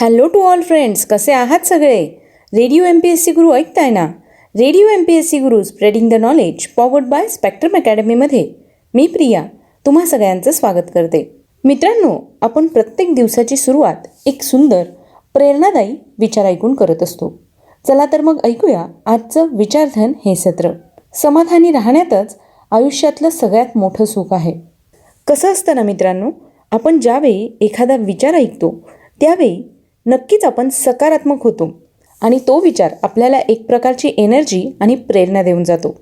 Hello to all friends कसे आहात सगळे? Radio M P S C Guru ऐकताय ना? Radio M P S C Guru spreading the knowledge powered by spectrum अकॅडमीमध्ये मी प्रिया तुम्हा सगळ्यांचं स्वागत करते. मित्रांनो आपण प्रत्येक दिवसाची सुरुवात एक सुंदर प्रेरणादायी विचार ऐकून करत असतो. चला तर मग ऐकूया आजचं विचारधन हे सत्र. समाधानी राहण्यातच आयुष्यातलं सगळ्यात मोठं सुख आहे. कसं असतं ना मित्रांनो आपण ज्यावेळी एखादा विचार ऐकतो त्यावेळी नक्कीच आपण सकारात्मक होतो. आणि तो विचार आपल्याला एक प्रकारची एनर्जी आणि प्रेरणा देऊन जातो.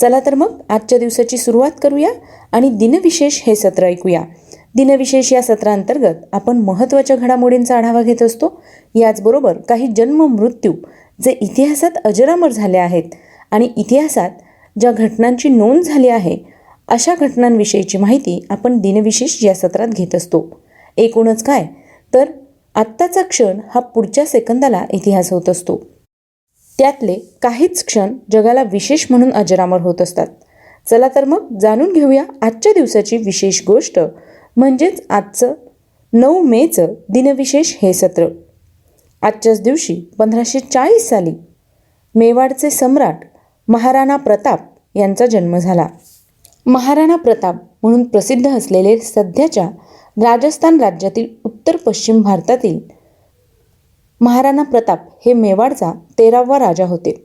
चला तर मग आजच्या दिवसाची सुरुवात करूया आणि दिनविशेष हे सत्र ऐकूया. दिनविशेष या सत्रांतर्गत आपण महत्त्वाच्या घडामोडींचा आढावा घेत असतो. याचबरोबर काही जन्म मृत्यू जे इतिहासात अजरामर झाले आहेत आणि इतिहासात ज्या घटनांची नोंद झाली आहे अशा घटनांविषयीची माहिती आपण दिनविशेष या सत्रात घेत असतो. एकूणच काय? तर आत्ताचा क्षण हा पुढच्या सेकंदाला इतिहास होत असतो. त्यातले काहीच क्षण जगाला विशेष म्हणून अजरामर होत असतात. चला तर मग जाणून घेऊया आजच्या दिवसाची विशेष गोष्ट म्हणजेच आजचं नऊ मेचं दिनविशेष हे सत्र. आजच्याच दिवशी पंधराशे चाळीस साली मेवाडचे सम्राट महाराणा प्रताप यांचा जन्म झाला. महाराणा प्रताप म्हणून प्रसिद्ध असलेले सध्याच्या राजस्थान राज्यातील उत्तर पश्चिम भारतातील महाराणा प्रताप हे मेवाडचा तेरावा राजा होते.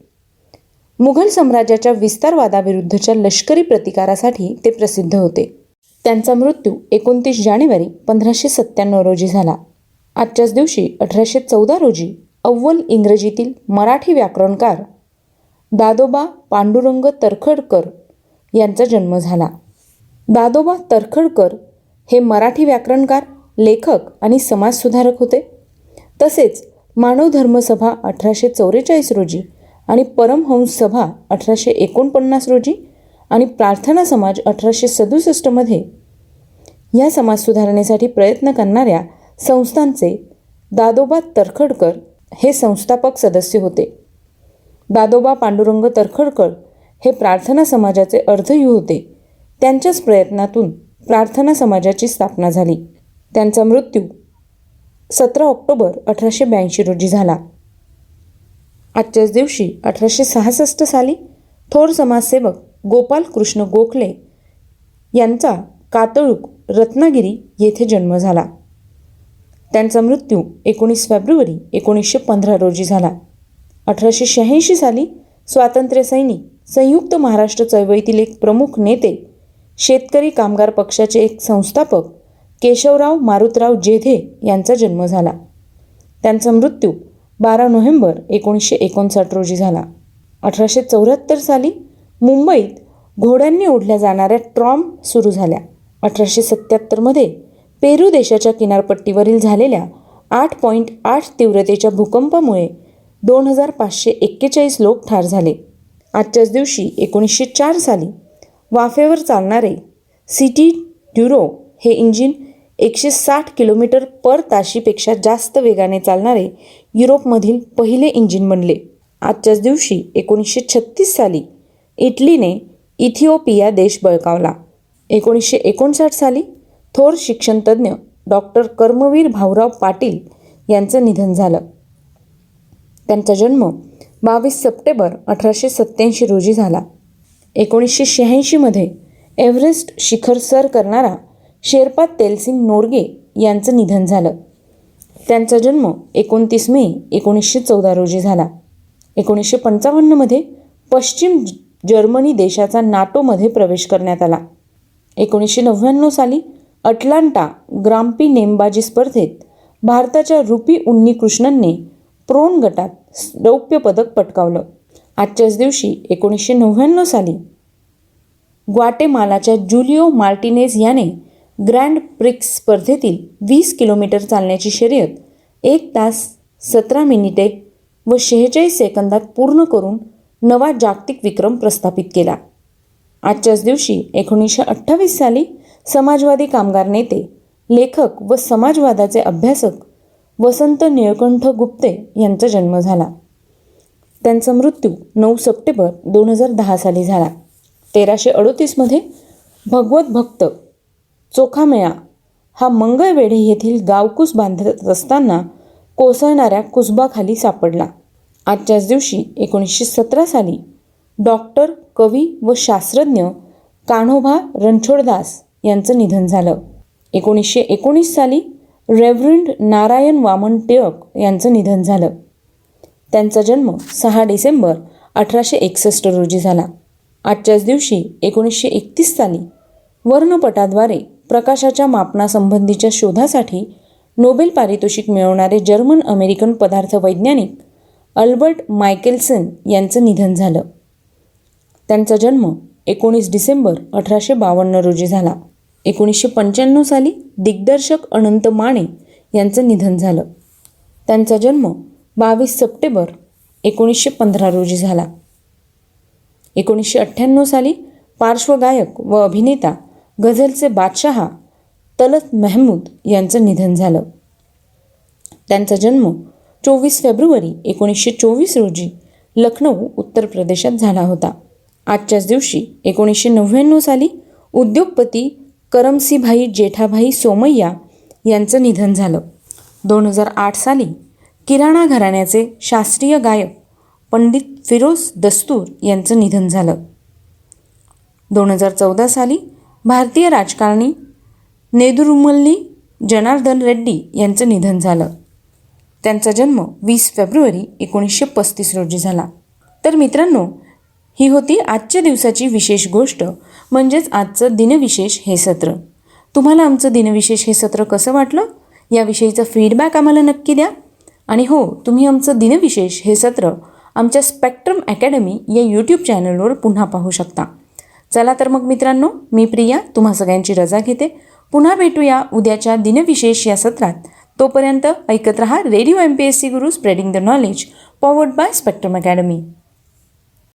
मुघल साम्राज्याच्या विस्तारवादाविरुद्धच्या लष्करी प्रतिकारासाठी ते प्रसिद्ध होते. त्यांचा मृत्यू एकोणतीस जानेवारी पंधराशे सत्त्याण्णव रोजी झाला. आजच्याच दिवशी अठराशे चौदा रोजी अव्वल इंग्रजीतील मराठी व्याकरणकार दादोबा पांडुरंग तरखडकर यांचा जन्म झाला. दादोबा तरखडकर हे मराठी व्याकरणकार लेखक आणि समाजसुधारक होते. तसेच मानव धर्मसभा अठराशे चौवेचाळीस रोजी आणि परमहंस सभा अठराशे एकोणपन्नास रोजी आणि प्रार्थना समाज अठराशे सदुसष्टमध्ये या समाज सुधारणेसाठी प्रयत्न करणाऱ्या संस्थांचे दादोबा तरखडकर हे संस्थापक सदस्य होते. दादोबा पांडुरंग तरखडकर हे प्रार्थना समाजाचे अर्धयू होते. त्यांच्याच प्रयत्नातून प्रार्थना समाजाची स्थापना झाली. त्यांचा मृत्यू सतरा ऑक्टोबर अठराशे ब्याऐंशी रोजी झाला. आजच्याच दिवशी अठराशे सहासष्ट साली थोर समाजसेवक गोपाल कृष्ण गोखले यांचा कातळूक रत्नागिरी येथे जन्म झाला. त्यांचा मृत्यू एकोणीस फेब्रुवारी एकोणीसशे पंधरा रोजी झाला. अठराशे शहाऐंशी साली स्वातंत्र्य सैनिक संयुक्त महाराष्ट्र चळवळीतील एक प्रमुख नेते शेतकरी कामगार पक्षाचे एक संस्थापक केशवराव मारुतराव जेधे यांचा जन्म झाला. त्यांचा मृत्यू बारा नोव्हेंबर एकोणीसशे एकोणसाठ रोजी झाला. अठराशे चौऱ्याहत्तर साली मुंबईत घोड्यांनी ओढल्या जाणाऱ्या ट्रॉम सुरू झाल्या. अठराशे सत्त्याहत्तरमध्ये पेरू देशाच्या किनारपट्टीवरील झालेल्या आठ पॉईंट आठ तीव्रतेच्या भूकंपामुळे दोन हजार पाचशे एक्केचाळीस लोक ठार झाले. आजच्याच दिवशी एकोणीसशे चार साली वाफेवर चालणारे सिटी ड्युरो हे इंजिन एकशे साठ किलोमीटर पर ताशीपेक्षा जास्त वेगाने चालणारे युरोपमधील पहिले इंजिन बनले. आजच्याच दिवशी एकोणीसशे छत्तीस साली इटलीने इथिओपिया देश बळकावला. एकोणीसशे एकोणसाठ साली थोर शिक्षणतज्ज्ञ डॉक्टर कर्मवीर भाऊराव पाटील यांचं निधन झालं. त्यांचा जन्म बावीस सप्टेंबर अठराशे सत्त्याऐंशी रोजी झाला. एकोणीसशे शहाऐंशीमध्ये एव्हरेस्ट शिखर सर करणारा शेरपा तेलसिंग नोरगे यांचं निधन झालं. त्यांचा जन्म एकोणतीस मे एकोणीसशे चौदा रोजी झाला. एकोणीसशे पंचावन्नमध्ये पश्चिम जर्मनी देशाचा नाटोमध्ये प्रवेश करण्यात आला. एकोणीसशे नव्याण्णव साली अटलांटा ग्राम्पी नेमबाजी स्पर्धेत भारताच्या रुपी उन्नीकृष्णनने प्रोन गटात रौप्य पदक पटकावलं. आजच्याच दिवशी एकोणीसशे नव्याण्णव साली ग्वाटेमालाच्या जुलिओ मार्टिनेज याने ग्रँड प्रिक्स स्पर्धेतील वीस किलोमीटर चालण्याची शर्यत एक तास सतरा मिनिटे व शेहेचाळीस सेकंदात पूर्ण करून नवा जागतिक विक्रम प्रस्थापित केला. आजच्याच दिवशी एकोणीसशे अठ्ठावीस साली समाजवादी कामगार नेते लेखक व समाजवादाचे अभ्यासक वसंत निळकंठ गुप्ते यांचा जन्म झाला. त्यांचा मृत्यू नऊ सप्टेंबर दोन हजार दहा साली झाला. तेराशे अडोतीसमध्ये भगवत भक्त चोखामेळा हा मंगळवेढे येथील गावकूस बांधत असताना कोसळणाऱ्या कुसबाखाली सापडला. आजच्याच दिवशी एकोणीसशे सतरा साली डॉक्टर कवी व शास्त्रज्ञ कान्होबा रणछोडदास यांचं निधन झालं. एकोणीसशे एकोणीस साली रेव्हरंड नारायण वामन टिळक यांचं निधन झालं. त्यांचा जन्म सहा डिसेंबर अठराशे एकसष्ट रोजी झाला. आजच्याच दिवशी एकोणीसशे एकतीस साली वर्णपटाद्वारे प्रकाशाच्या मापनासंबंधीच्या शोधासाठी नोबेल पारितोषिक मिळवणारे जर्मन अमेरिकन पदार्थ वैज्ञानिक अल्बर्ट मायकेल्सन यांचं निधन झालं. त्यांचा जन्म एकोणीस डिसेंबर अठराशे बावन्न रोजी झाला. एकोणीसशे पंच्याण्णव साली दिग्दर्शक अनंत माने यांचं निधन झालं. त्यांचा जन्म बावीस सप्टेंबर एकोणीसशे पंधरा रोजी झाला. एकोणीसशे अठ्ठ्याण्णव साली पार्श्वगायक व अभिनेता गझलचे बादशहा तलत महमूद यांचं निधन झालं. त्यांचा जन्म चोवीस फेब्रुवारी एकोणीसशे चोवीस रोजी लखनौ उत्तर प्रदेशात झाला होता. आजच्याच दिवशी एकोणीसशे नव्याण्णव साली उद्योगपती करमसीभाई जेठाभाई सोमय्या यांचं निधन झालं. दोन हजार आठ साली किराणा घराण्याचे शास्त्रीय गायक पंडित फिरोज दस्तूर यांचं निधन झालं. दोन हजार चौदा साली भारतीय राजकारणी नेदुरुमल्ली जनार्दन रेड्डी यांचं निधन झालं. त्यांचा जन्म वीस फेब्रुवारी एकोणीसशे पस्तीस रोजी झाला. तर मित्रांनो ही होती आजच्या दिवसाची विशेष गोष्ट म्हणजेच आजचं दिनविशेष हे सत्र. तुम्हाला आमचं दिनविशेष हे सत्र कसं वाटलं? याविषयीचा फीडबॅक आम्हाला नक्की द्या. आणि हो तुम्ही आमचं दिनविशेष हे सत्र आमच्या स्पेक्ट्रम अकॅडमी या यूट्यूब चॅनलवर पुन्हा पाहू शकता. चला तर मग मित्रांनो मी प्रिया तुम्हा सगळ्यांची रजा घेते. पुन्हा भेटूया उद्याच्या दिनविशेष या सत्रात. तोपर्यंत ऐकत रहा radio M P S C Guru spreading the knowledge powered by spectrum academy